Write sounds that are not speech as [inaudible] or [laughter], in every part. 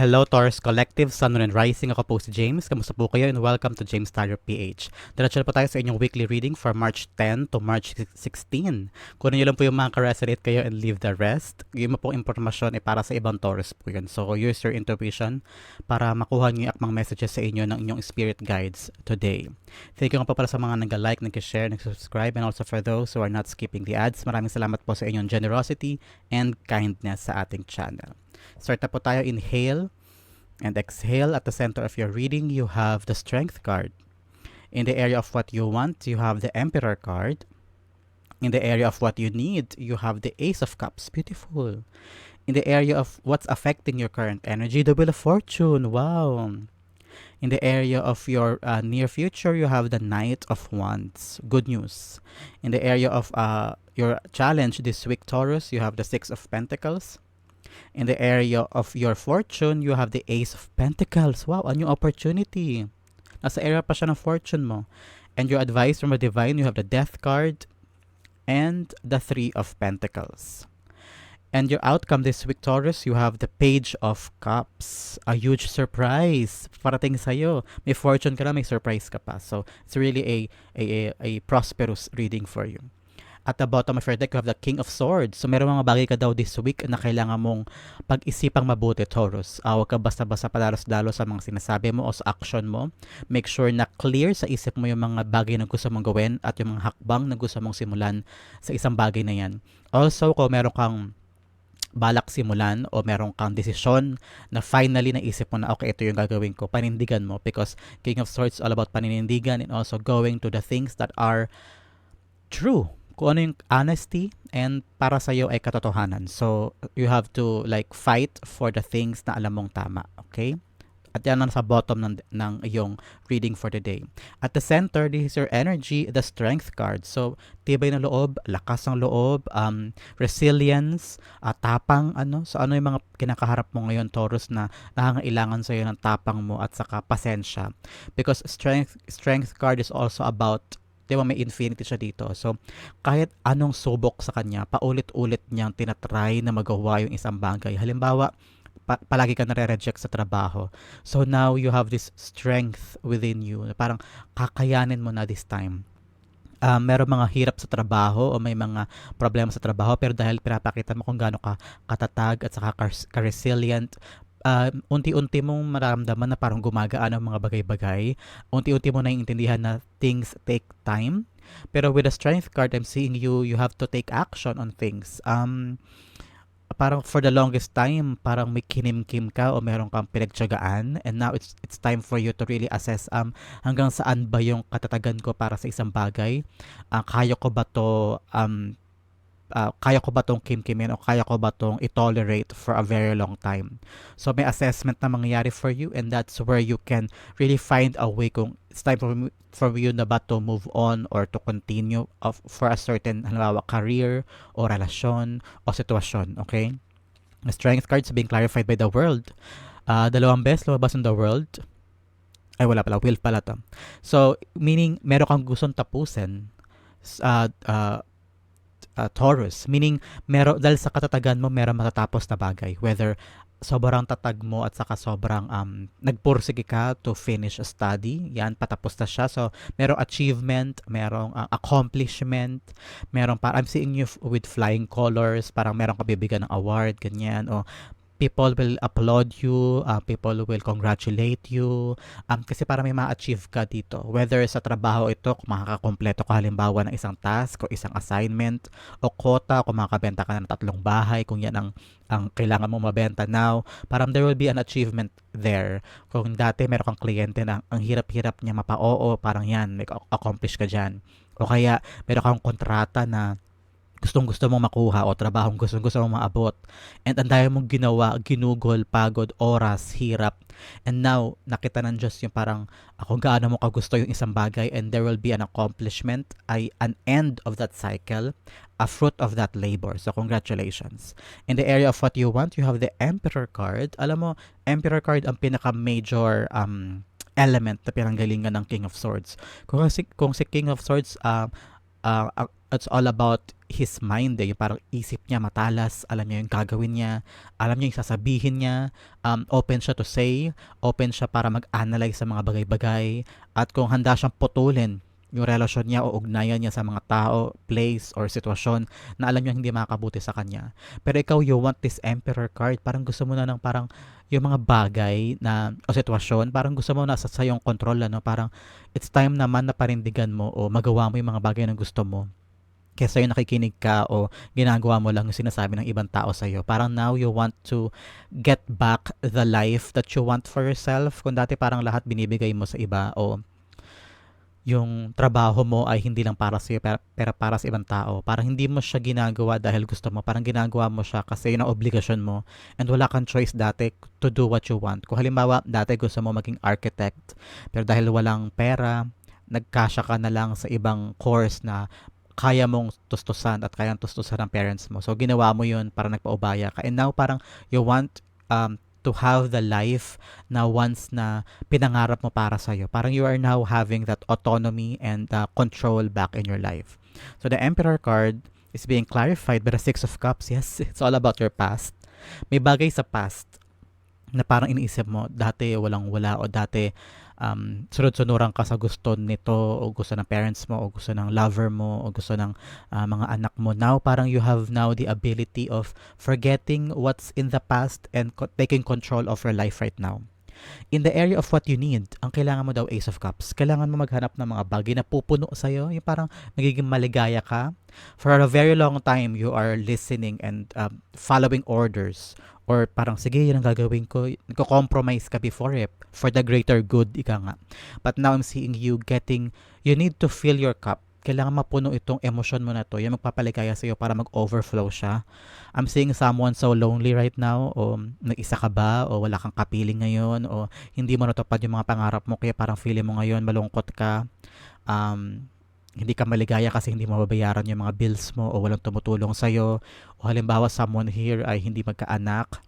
Hello Taurus Collective, Sun, Moon, and Rising. Ako po si James. Kamusta po kayo and welcome to James Tyler PH. Diretso na po tayo sa inyong weekly reading for March 10 to March 16. Kunin niyo lang po yung mga ka-resonate kayo and leave the rest. Yung po impormasyon ay para sa ibang Taurus po yun. So use your intuition para makuha niyo yung akmang messages sa inyo ng inyong spirit guides today. Thank you nga po pala sa mga nag-like, nag-share, nag-subscribe and also for those who are not skipping the ads. Maraming salamat po sa inyong generosity and kindness sa ating channel. Start na po tayo. Inhale and exhale. At the center of your reading, you have the Strength card. In the area of what you want, you have the Emperor card. In the area of what you need, you have the Ace of Cups. Beautiful. In the area of what's affecting your current energy, the Wheel of Fortune. Wow. In the area of your uh, near future, you have the Knight of Wands. Good news. In the area of uh, your challenge this week, Taurus, you have the Six of Pentacles. In the area of your fortune, you have the Ace of Pentacles. Wow, a new opportunity. Nasa area pa siya ng fortune mo. And your advice from the divine, you have the Death card and the Three of Pentacles. And your outcome this week, Taurus, you have the Page of Cups. A huge surprise parating sa'yo. May fortune ka na, may surprise ka pa. So, it's really a, a, a, a prosperous reading for you. At the bottom of your deck, you have the King of Swords. So, meron mga bagay ka daw this week na kailangan mong pag-isipang mabuti, Taurus. Uh, huwag ka basta-basta padalos-dalos sa mga sinasabi mo o sa action mo. Make sure na clear sa isip mo yung mga bagay na gusto mong gawin at yung mga hakbang na gusto mong simulan sa isang bagay na yan. Also, kung meron kang balak simulan o meron kang desisyon na finally naisip mo na okay, ito yung gagawin ko, panindigan mo because King of Swords all about paninindigan and also going to the things that are true kung ano yung honesty and para sa iyo ay katotohanan. So, you have to like fight for the things na alam mong tama. Okay? At yan ang sa bottom ng, ng iyong reading for the day. At the center, this is your energy, the strength card. So, tibay ng loob, lakas ng loob, um, resilience, uh, tapang, ano. So, ano yung mga kinakaharap mo ngayon, Taurus, na nangangailangan sa iyo ng tapang mo at saka pasensya. Because strength, strength card is also about di ba may infinity siya dito. So, kahit anong subok sa kanya, paulit-ulit niyang tinatry na magawa yung isang bagay. Halimbawa, pa- palagi ka nare-reject sa trabaho. So, now you have this strength within you. Parang kakayanin mo na this time. Uh, meron mga hirap sa trabaho o may mga problema sa trabaho pero dahil pinapakita mo kung gaano ka katatag at saka ka-resilient, uh, unti-unti mong mararamdaman na parang gumagaan ang mga bagay-bagay. Unti-unti mo na intindihan na things take time. Pero with the strength card, I'm seeing you, you have to take action on things. Um, parang for the longest time, parang may kinimkim ka o meron kang pinagtyagaan and now it's it's time for you to really assess um hanggang saan ba yung katatagan ko para sa isang bagay. Uh, kaya ko ba to um uh, kaya ko ba tong kimkimin o kaya ko ba tong i-tolerate for a very long time. So may assessment na mangyayari for you and that's where you can really find a way kung it's time for, for you na ba to move on or to continue of, for a certain halimbawa career o relasyon o sitwasyon. Okay? The strength cards being clarified by the world. Uh, dalawang beses lumabas ng the world. Ay, wala pala. Will pala to. So, meaning, meron kang gustong tapusin uh, uh, uh, Taurus. Meaning, mero, dahil sa katatagan mo, meron matatapos na bagay. Whether sobrang tatag mo at saka sobrang um, nagpursige ka to finish a study. Yan, patapos na siya. So, merong achievement, merong uh, accomplishment, merong, para, I'm seeing you with flying colors, parang merong kabibigyan ng award, ganyan, o people will applaud you, uh, people will congratulate you, um, kasi para may ma-achieve ka dito. Whether sa trabaho ito, kung makakakompleto ka halimbawa ng isang task o isang assignment o quota, kung makakabenta ka ng tatlong bahay, kung yan ang, ang kailangan mo mabenta now, parang there will be an achievement there. Kung dati meron kang kliyente na ang hirap-hirap niya mapa-oo, parang yan, may accomplish ka dyan. O kaya meron kang kontrata na gustong gusto mong makuha o trabahong gustong gusto mong maabot. And ang dami mong ginawa, ginugol, pagod, oras, hirap. And now, nakita ng Diyos yung parang kung gaano mo kagusto yung isang bagay and there will be an accomplishment, ay an end of that cycle, a fruit of that labor. So, congratulations. In the area of what you want, you have the Emperor card. Alam mo, Emperor card ang pinaka-major um, element na pinanggalingan ng King of Swords. Kung si, kung si King of Swords, uh, uh, it's all about his mind eh. Parang isip niya matalas, alam niya yung gagawin niya, alam niya yung sasabihin niya, um, open siya to say, open siya para mag-analyze sa mga bagay-bagay, at kung handa siyang putulin yung relasyon niya o ugnayan niya sa mga tao, place, or sitwasyon na alam niya hindi makakabuti sa kanya. Pero ikaw, you want this emperor card, parang gusto mo na ng parang yung mga bagay na o sitwasyon, parang gusto mo na sa sayong control, ano? parang it's time naman na parindigan mo o magawa mo yung mga bagay na gusto mo kesa yung nakikinig ka o ginagawa mo lang yung sinasabi ng ibang tao sa'yo. Parang now you want to get back the life that you want for yourself. Kung dati parang lahat binibigay mo sa iba o yung trabaho mo ay hindi lang para sa iyo pero, para sa ibang tao. Parang hindi mo siya ginagawa dahil gusto mo. Parang ginagawa mo siya kasi yun ang obligasyon mo. And wala kang choice dati to do what you want. Kung halimbawa, dati gusto mo maging architect, pero dahil walang pera, nagkasya ka na lang sa ibang course na kaya mong tustusan at kayang tustusan ng parents mo. So, ginawa mo yun para nagpaubaya ka. And now, parang you want um, to have the life na once na pinangarap mo para sa'yo. Parang you are now having that autonomy and uh, control back in your life. So, the Emperor card is being clarified by the Six of Cups. [laughs] Yes, it's all about your past. May bagay sa past na parang iniisip mo, dati walang wala o dati um, sunod-sunuran ka sa gusto nito o gusto ng parents mo o gusto ng lover mo o gusto ng uh, mga anak mo. Now, parang you have now the ability of forgetting what's in the past and co- taking control of your life right now. In the area of what you need, ang kailangan mo daw Ace of Cups. Kailangan mo maghanap ng mga bagay na pupuno sa'yo. Yung parang nagiging maligaya ka. For a very long time, you are listening and um, following orders or parang sige yan ang gagawin ko nagko-compromise ka before eh for the greater good ika nga but now I'm seeing you getting you need to fill your cup kailangan mapuno itong emosyon mo na to. Yung magpapaligaya sa iyo para mag-overflow siya. I'm seeing someone so lonely right now o nag-isa ka ba o wala kang kapiling ngayon o hindi mo natupad yung mga pangarap mo kaya parang feeling mo ngayon malungkot ka. Um, hindi ka maligaya kasi hindi mo mababayaran yung mga bills mo o walang tumutulong sa'yo. O halimbawa someone here ay hindi magkaanak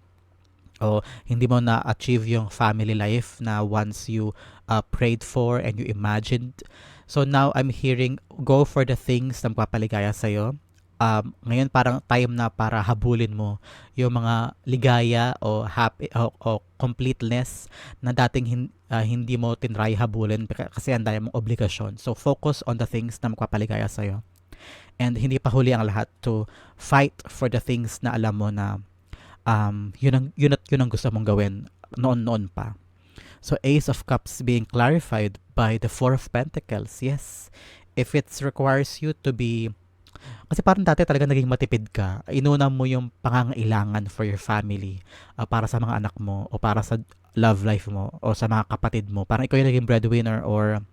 o hindi mo na-achieve yung family life na once you uh, prayed for and you imagined. So now I'm hearing go for the things na magpapaligaya sa'yo um, ngayon parang time na para habulin mo yung mga ligaya o happy o, o completeness na dating hin, uh, hindi mo tinry habulin kasi ang daya mong obligasyon. So focus on the things na magpapaligaya sa iyo. And hindi pa huli ang lahat to fight for the things na alam mo na um, yun, ang, yun at yun ang gusto mong gawin noon-noon pa. So Ace of Cups being clarified by the Four of Pentacles. Yes, if it requires you to be kasi parang dati talaga naging matipid ka. Inuna mo yung pangangailangan for your family uh, para sa mga anak mo o para sa love life mo o sa mga kapatid mo. Parang ikaw yung naging breadwinner or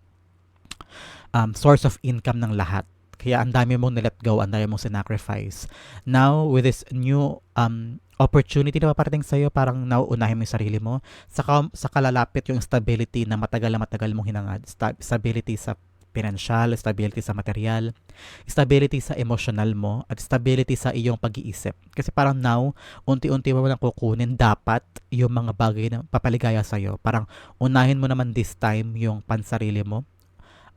um, source of income ng lahat. Kaya ang dami mong nilet go, ang dami mong sinacrifice. Now, with this new um, opportunity na paparating sa'yo, parang nauunahin mo yung sarili mo. Saka, saka lalapit yung stability na matagal na matagal mong hinangad. Stability sa financial, stability sa material, stability sa emotional mo, at stability sa iyong pag-iisip. Kasi parang now, unti-unti mo nang kukunin dapat yung mga bagay na papaligaya sa'yo. Parang unahin mo naman this time yung pansarili mo,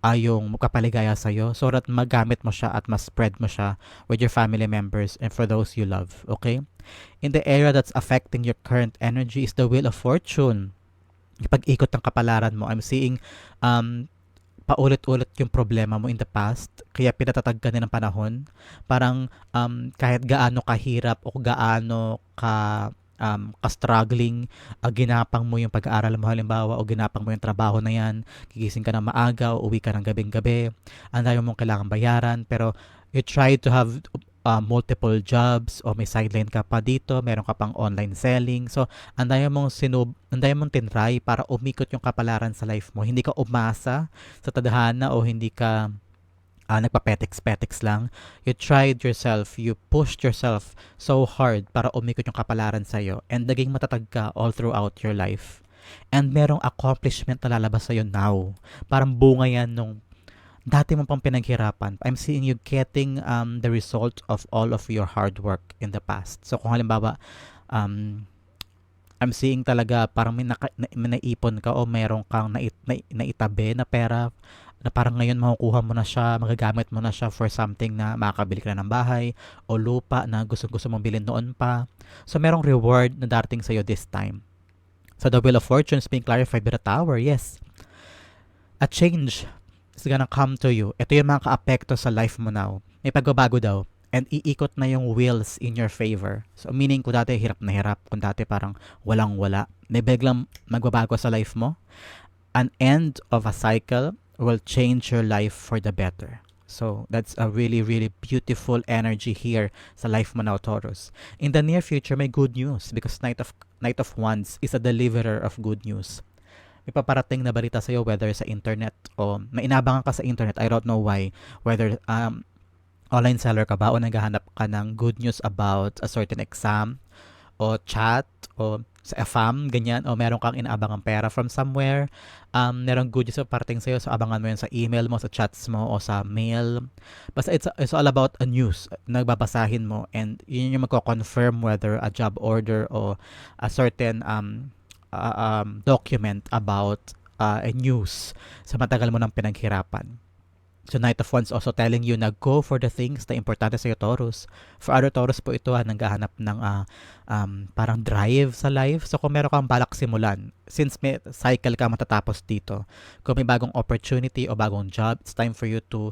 uh, yung magpapaligaya sa'yo so that magamit mo siya at mas-spread mo siya with your family members and for those you love. Okay? In the area that's affecting your current energy is the wheel of fortune. Pag-ikot ng kapalaran mo, I'm seeing um, paulit-ulit yung problema mo in the past, kaya pinatatag ka ng panahon. Parang um, kahit gaano kahirap o gaano ka um, ka-struggling, uh, ginapang mo yung pag-aaral mo halimbawa o ginapang mo yung trabaho na yan, gigising ka ng maaga o uwi ka ng gabing-gabi, ang dami mong kailangan bayaran, pero you try to have uh, multiple jobs o may sideline ka pa dito, meron ka pang online selling. So, anday mong sinub, anday mong tinry para umikot yung kapalaran sa life mo. Hindi ka umasa sa tadhana o hindi ka uh, nagpapetex-petex lang. You tried yourself, you pushed yourself so hard para umikot yung kapalaran sa'yo and naging matatag ka all throughout your life. And merong accomplishment na lalabas sa'yo now. Parang bunga yan nung dati mo pang pinaghirapan. I'm seeing you getting um, the result of all of your hard work in the past. So kung halimbawa, um, I'm seeing talaga parang may, naka, may naipon ka o meron kang nait, na, naitabi na pera na parang ngayon makukuha mo na siya, magagamit mo na siya for something na makakabili ka na ng bahay o lupa na gusto-gusto mong bilhin noon pa. So, merong reward na darating sa'yo this time. So, the Wheel of Fortune is being clarified by the Tower, yes. A change is gonna come to you. Ito yung mga ka-apekto sa life mo now. May pagbabago daw. And iikot na yung wheels in your favor. So, meaning kung dati hirap na hirap, kung dati parang walang-wala, may biglang magbabago sa life mo. An end of a cycle will change your life for the better. So, that's a really, really beautiful energy here sa life mo now, Taurus. In the near future, may good news because Knight of, Knight of Wands is a deliverer of good news. May paparating na balita sa'yo whether sa internet o mainabangan ka sa internet, I don't know why, whether um, online seller ka ba o naghahanap ka ng good news about a certain exam o chat o sa FAM, ganyan, o meron kang inaabangang pera from somewhere, um, merong good news parating sa'yo, so abangan mo yan sa email mo, sa chats mo, o sa mail. Basta it's, it's all about a news na babasahin mo, and yun yung magko-confirm whether a job order o a certain um, uh, um, document about uh, a news sa matagal mo ng pinaghirapan. So Knight of Wands also telling you na go for the things na importante sa iyo Taurus. For other Taurus po ito ha, naghahanap ng uh, um, parang drive sa life. So kung meron kang balak simulan, since may cycle ka matatapos dito, kung may bagong opportunity o bagong job, it's time for you to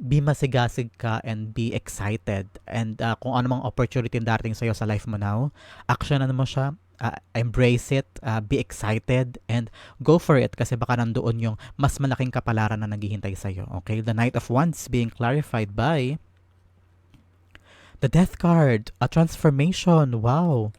be masigasig ka and be excited. And uh, kung ano mang opportunity darating sa iyo sa life mo now, actionan mo siya, uh, embrace it, uh, be excited, and go for it kasi baka nandoon yung mas malaking kapalaran na naghihintay sa iyo. Okay? The Knight of Wands being clarified by the Death card, a transformation. Wow.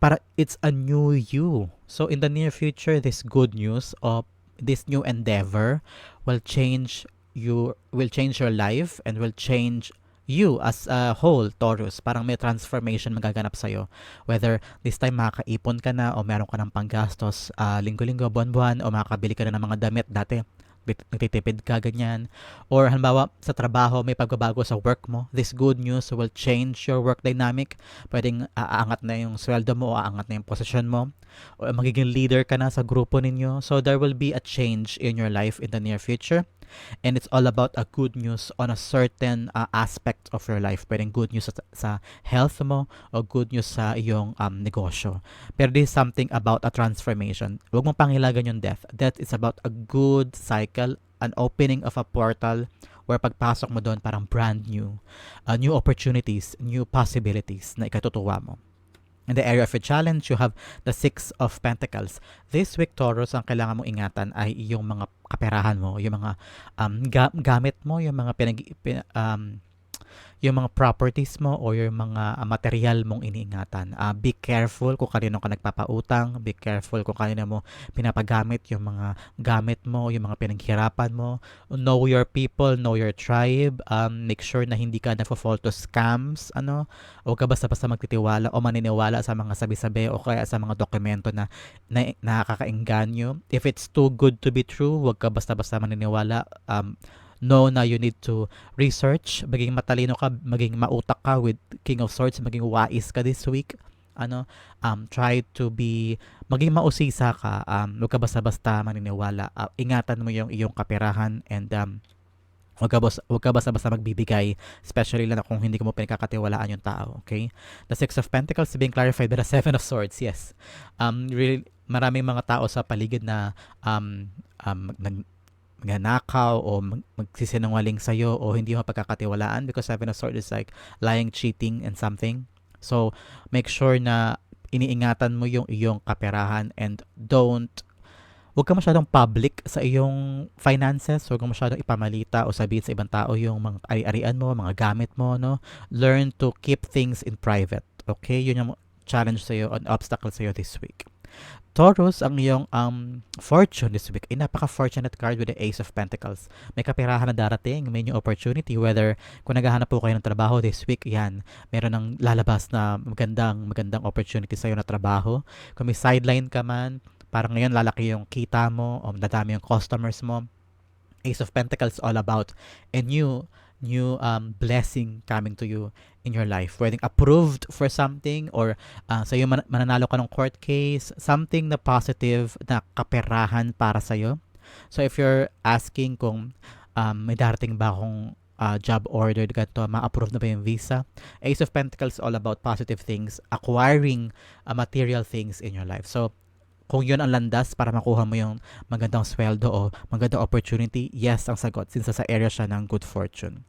Para it's a new you. So in the near future, this good news of this new endeavor will change you will change your life and will change you as a whole, Taurus, parang may transformation magaganap sa'yo. Whether this time makakaipon ka na o meron ka ng panggastos uh, linggo-linggo, buwan-buwan o makakabili ka na ng mga damit dati nagtitipid ka ganyan. Or halimbawa sa trabaho may pagbabago sa work mo this good news will change your work dynamic. Pwedeng aangat na yung sweldo mo o aangat na yung posisyon mo. O magiging leader ka na sa grupo ninyo. So there will be a change in your life in the near future and it's all about a good news on a certain uh, aspect of your life. Pwedeng good news sa, sa health mo o good news sa iyong um, negosyo. Pero this is something about a transformation. Huwag mong pangilagan yung death. Death is about a good cycle, an opening of a portal where pagpasok mo doon parang brand new, uh, new opportunities, new possibilities na ikatutuwa mo. In the area of your challenge, you have the Six of Pentacles. This week, Taurus, ang kailangan mong ingatan ay yung mga kaperahan mo, yung mga um, ga- gamit mo, yung mga pinag, pin, um, yung mga properties mo o yung mga uh, material mong iniingatan. Uh, be careful kung kanino ka nagpapautang, be careful kung kanino mo pinapagamit yung mga gamit mo, yung mga pinaghirapan mo. Know your people, know your tribe. Um, make sure na hindi ka nagfo-fall to scams, ano, o ka basta-basta magtitiwala o maniniwala sa mga sabi-sabi o kaya sa mga dokumento na, na nakakainganyo. If it's too good to be true, wag ka basta-basta maniniwala. Um, know na you need to research, maging matalino ka, maging mautak ka with King of Swords, maging wais ka this week. Ano, um, try to be, maging mausisa ka, um, huwag ka basta-basta maniniwala. Uh, ingatan mo yung iyong kaperahan and um, Huwag ka, basta, huwag ka basta-basta magbibigay, especially lang kung hindi mo pinagkakatiwalaan yung tao, okay? The Six of Pentacles being clarified by the Seven of Swords, yes. Um, really, maraming mga tao sa paligid na um, um, nag, magnanakaw o mag- magsisinungaling sa'yo o hindi mo pagkakatiwalaan because Seven of Swords is like lying, cheating, and something. So, make sure na iniingatan mo yung iyong kaperahan and don't huwag ka masyadong public sa iyong finances, huwag ka masyadong ipamalita o sabihin sa ibang tao yung mga ari-arian mo, mga gamit mo, no? Learn to keep things in private. Okay? Yun yung challenge sa iyo, an obstacle sa iyo this week. Taurus, ang iyong um, fortune this week ay napaka-fortunate card with the Ace of Pentacles. May kapirahan na darating, may new opportunity, whether kung naghahanap po kayo ng trabaho this week, yan, meron ng lalabas na magandang, magandang opportunity sa iyo na trabaho. Kung may sideline ka man, parang ngayon lalaki yung kita mo, o dadami yung customers mo. Ace of Pentacles all about a new new um, blessing coming to you in your life. Pwedeng approved for something or uh, sa'yo man- mananalo ka ng court case, something na positive na kaperahan para sa'yo. So if you're asking kung um, may darating ba akong uh, job order ganito, ma-approve na ba yung visa? Ace of Pentacles all about positive things, acquiring uh, material things in your life. So kung yun ang landas para makuha mo yung magandang sweldo o magandang opportunity, yes ang sagot since sa area siya ng good fortune.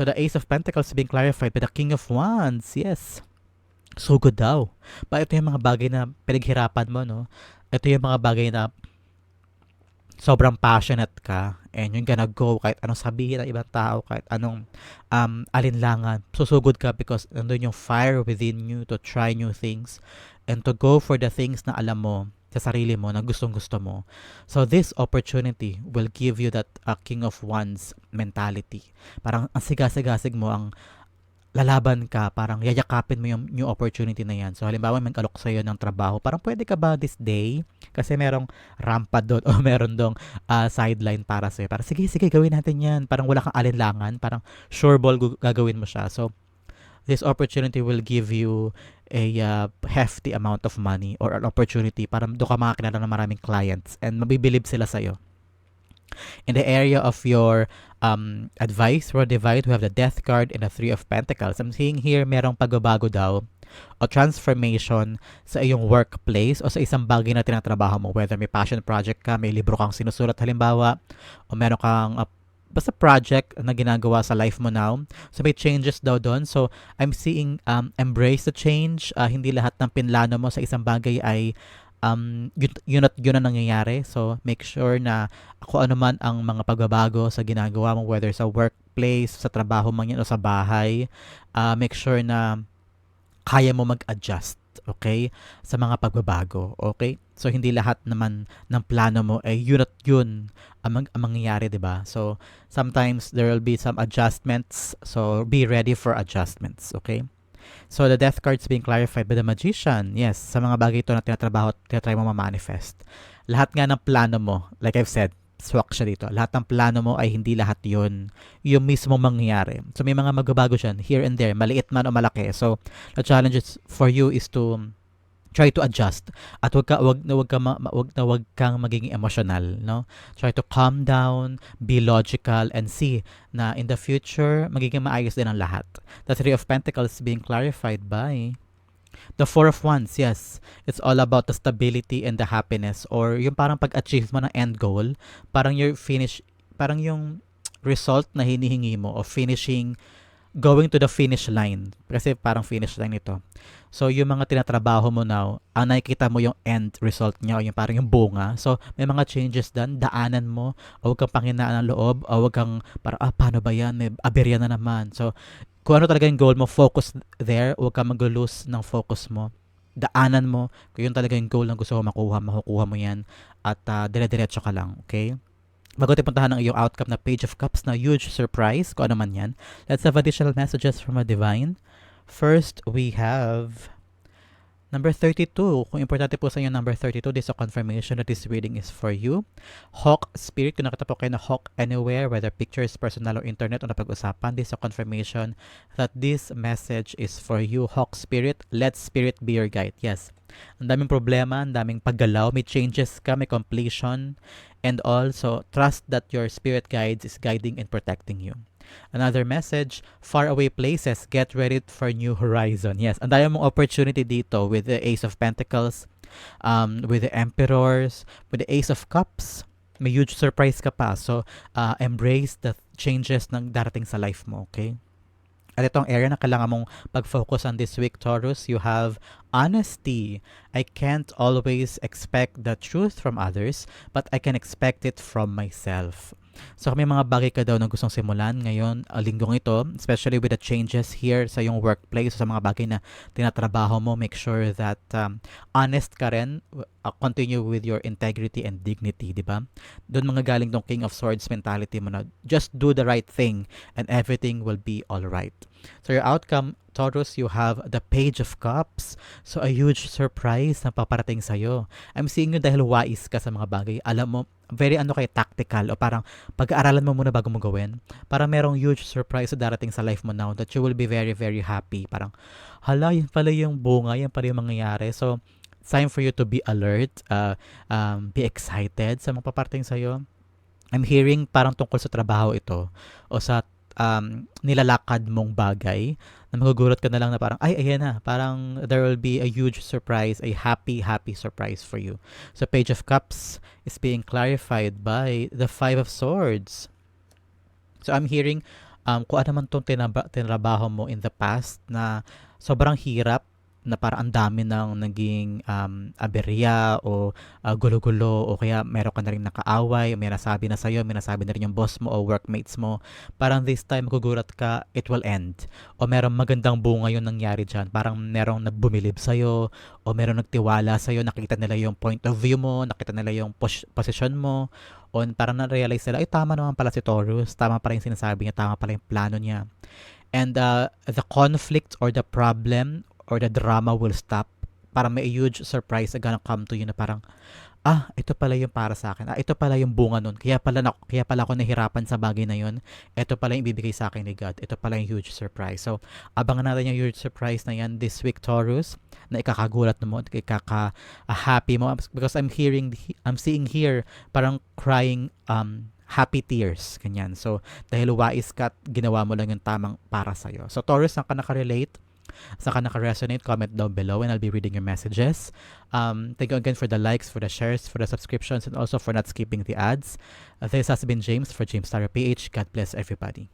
So the Ace of Pentacles being clarified by the King of Wands. Yes. So good daw. Pa ito yung mga bagay na pinaghirapan mo, no? Ito yung mga bagay na sobrang passionate ka and you're gonna go kahit anong sabihin ng ibang tao, kahit anong um, alinlangan, susugod ka because nandun yung fire within you to try new things and to go for the things na alam mo sa sarili mo na gustong gusto mo. So this opportunity will give you that uh, king of wands mentality. Parang ang siga-sigasig mo ang lalaban ka, parang yayakapin mo yung new opportunity na yan. So, halimbawa, may alok sa'yo ng trabaho, parang pwede ka ba this day? Kasi merong rampa doon [laughs] o meron dong uh, sideline para sa'yo. Parang, sige, sige, gawin natin yan. Parang wala kang alinlangan. Parang sure ball gagawin mo siya. So, this opportunity will give you a uh, hefty amount of money or an opportunity para doon ka makakilala ng maraming clients and mabibilib sila sa'yo. In the area of your um, advice or divide, we have the death card and the three of pentacles. I'm seeing here merong pagbabago daw o transformation sa iyong workplace o sa isang bagay na tinatrabaho mo. Whether may passion project ka, may libro kang sinusulat halimbawa, o meron kang uh, basta project na ginagawa sa life mo now. So may changes daw doon. So I'm seeing um, embrace the change. Uh, hindi lahat ng pinlano mo sa isang bagay ay um, yun, yun at yun ang nangyayari. So make sure na ako ano man ang mga pagbabago sa ginagawa mo whether sa workplace, sa trabaho man yan o sa bahay, uh, make sure na kaya mo mag-adjust okay sa mga pagbabago okay? So hindi lahat naman ng plano mo ay yun at yun ang, ang mangyayari 'di ba? So sometimes there will be some adjustments so be ready for adjustments okay? So the death cards being clarified by the magician yes sa mga bagay ito na tinatrabaho tinatry mo ma-manifest. Lahat nga ng plano mo like I've said swak siya dito. Lahat ng plano mo ay hindi lahat yon yung mismo mangyayari. So may mga magbabago dyan, here and there, maliit man o malaki. So the challenge for you is to try to adjust at wag ka wag na wag ka ma, wag na wag kang maging emotional no try to calm down be logical and see na in the future magiging maayos din ang lahat the three of pentacles being clarified by The Four of Wands, yes. It's all about the stability and the happiness or yung parang pag-achieve mo ng end goal, parang your finish, parang yung result na hinihingi mo of finishing going to the finish line. Kasi parang finish line ito. So, yung mga tinatrabaho mo now, ang nakikita mo yung end result niya o yung parang yung bunga. So, may mga changes dan, daanan mo, o huwag kang panghinaan ng loob, o huwag kang parang, ah, paano ba yan? May aberya na naman. So, kung ano talaga yung goal mo, focus there. Huwag ka mag-lose ng focus mo. Daanan mo. Kung yun talaga yung goal na gusto mo makuha, makukuha mo yan. At uh, dire-diretso ka lang. Okay? Bago tayo puntahan ng iyong outcome na Page of Cups na huge surprise, kung ano man yan, let's have additional messages from a divine. First, we have Number 32, kung importante po sa inyo number 32, this is a confirmation that this reading is for you. Hawk Spirit, kung nakita po kayo na Hawk Anywhere, whether pictures, personal, or internet, o napag-usapan, this is a confirmation that this message is for you. Hawk Spirit, let Spirit be your guide. Yes, ang daming problema, ang daming paggalaw, may changes ka, may completion, and also trust that your spirit guides is guiding and protecting you. Another message, far away places, get ready for new horizon. Yes, ang dami mong opportunity dito with the Ace of Pentacles, um, with the Emperors, with the Ace of Cups. May huge surprise ka pa. So, uh, embrace the changes ng darating sa life mo, okay? At itong area na kailangan mong pag-focus on this week, Taurus, you have honesty. I can't always expect the truth from others, but I can expect it from myself. So may mga bagay ka daw na gustong simulan ngayon, uh, linggong ito, especially with the changes here sa yung workplace, sa mga bagay na tinatrabaho mo, make sure that um, honest ka rin, uh, continue with your integrity and dignity, di ba? Doon mga galing tong King of Swords mentality mo na just do the right thing and everything will be all right. So your outcome, Taurus, you have the Page of Cups. So a huge surprise na paparating sa'yo. I'm seeing you dahil wais ka sa mga bagay. Alam mo, very ano kay tactical o parang pag-aaralan mo muna bago mo gawin. Para merong huge surprise darating sa life mo now that you will be very, very happy. Parang, hala, yan pala yung bunga, yan pala yung mangyayari. So, time for you to be alert, uh, um, be excited sa mga paparating sa'yo. I'm hearing parang tungkol sa trabaho ito o sa um, nilalakad mong bagay na magugulat ka na lang na parang, ay, ayan na, parang there will be a huge surprise, a happy, happy surprise for you. So, Page of Cups is being clarified by the Five of Swords. So, I'm hearing um, kung ano man itong tinaba- tinrabaho mo in the past na sobrang hirap na parang ang dami ng naging um, aberya o uh, gulo-gulo o kaya meron ka na rin nakaaway, may nasabi na sa'yo, may nasabi na rin yung boss mo o workmates mo. Parang this time magugulat ka, it will end. O merong magandang bunga yung nangyari dyan. Parang merong nagbumilib sa'yo o merong nagtiwala sa'yo, nakita nila yung point of view mo, nakita nila yung pos- position mo o parang na-realize nila, ay tama naman pala si Taurus, tama pala yung sinasabi niya, tama pala yung plano niya. And uh, the conflict or the problem or the drama will stop. Parang may huge surprise na gonna come to you na parang, ah, ito pala yung para sa akin. Ah, ito pala yung bunga nun. Kaya pala, na, kaya pala ako nahirapan sa bagay na yun. Ito pala yung ibibigay sa akin ni God. Ito pala yung huge surprise. So, abangan natin yung huge surprise na yan this week, Taurus, na ikakagulat mo, ikaka-happy mo. Because I'm hearing, I'm seeing here, parang crying, um, happy tears, ganyan. So, dahil wais ka at ginawa mo lang yung tamang para sa'yo. So, Taurus, ang ka nakarelate, Saan ka naka-resonate, comment down below and I'll be reading your messages. Um, thank you again for the likes, for the shares, for the subscriptions, and also for not skipping the ads. This has been James for James Star PH. God bless everybody.